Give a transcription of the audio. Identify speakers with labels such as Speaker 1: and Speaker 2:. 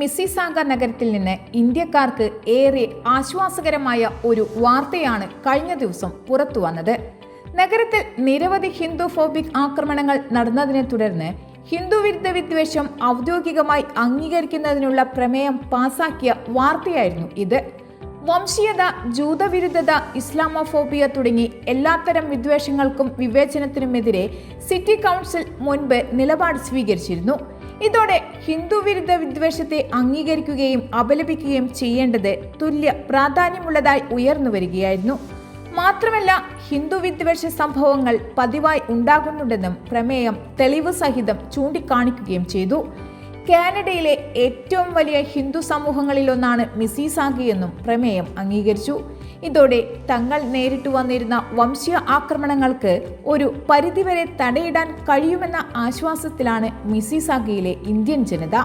Speaker 1: Mississauga നഗരത്തിൽ നിന്ന് ഇന്ത്യക്കാർക്ക് ഏറെ ആശ്വാസകരമായ ഒരു വാർത്തയാണ് കഴിഞ്ഞ ദിവസം പുറത്തു വന്നത്. നഗരത്തിൽ നിരവധി ഹിന്ദു ഫോബിക് ആക്രമണങ്ങൾ നടന്നതിനെ തുടർന്ന് ഹിന്ദു വിരുദ്ധ വിദ്വേഷം ഔദ്യോഗികമായി അംഗീകരിക്കുന്നതിനുള്ള പ്രമേയം പാസാക്കിയ വാർത്തയായിരുന്നു ഇത്. വംശീയത ജൂതവിരുദ്ധത ഇസ്ലാമോഫോബിയ തുടങ്ങി എല്ലാത്തരം വിദ്വേഷങ്ങൾക്കും വിവേചനത്തിനുമെതിരെ സിറ്റി കൗൺസിൽ മുൻപ് നിലപാട് സ്വീകരിച്ചിരുന്നു. ഇതോടെ ഹിന്ദു വിരുദ്ധ വിദ്വേഷത്തെ അംഗീകരിക്കുകയും അപലപിക്കുകയും ചെയ്യേണ്ടത് തുല്യ പ്രാധാന്യമുള്ളതായി ഉയർന്നു വരികയായിരുന്നു. മാത്രമല്ല ഹിന്ദു വിദ്വേഷ സംഭവങ്ങൾ പതിവായി ഉണ്ടാകുന്നുണ്ടെന്നും പ്രമേയം തെളിവ് സഹിതം ചൂണ്ടിക്കാണിക്കുകയും ചെയ്തു. കാനഡയിലെ ഏറ്റവും വലിയ ഹിന്ദു സമൂഹങ്ങളിലൊന്നാണ് മിസിസാഗിയെന്നും പ്രമേയം അംഗീകരിച്ചു. ഇതോടെ തങ്ങൾ നേരിട്ടു വന്നിരുന്ന വംശീയ ആക്രമണങ്ങൾക്ക് ഒരു പരിധിവരെ തടയിടാൻ കഴിയുമെന്ന ആശ്വാസത്തിലാണ് മിസിസാഗയിലെ ഇന്ത്യൻ ജനത.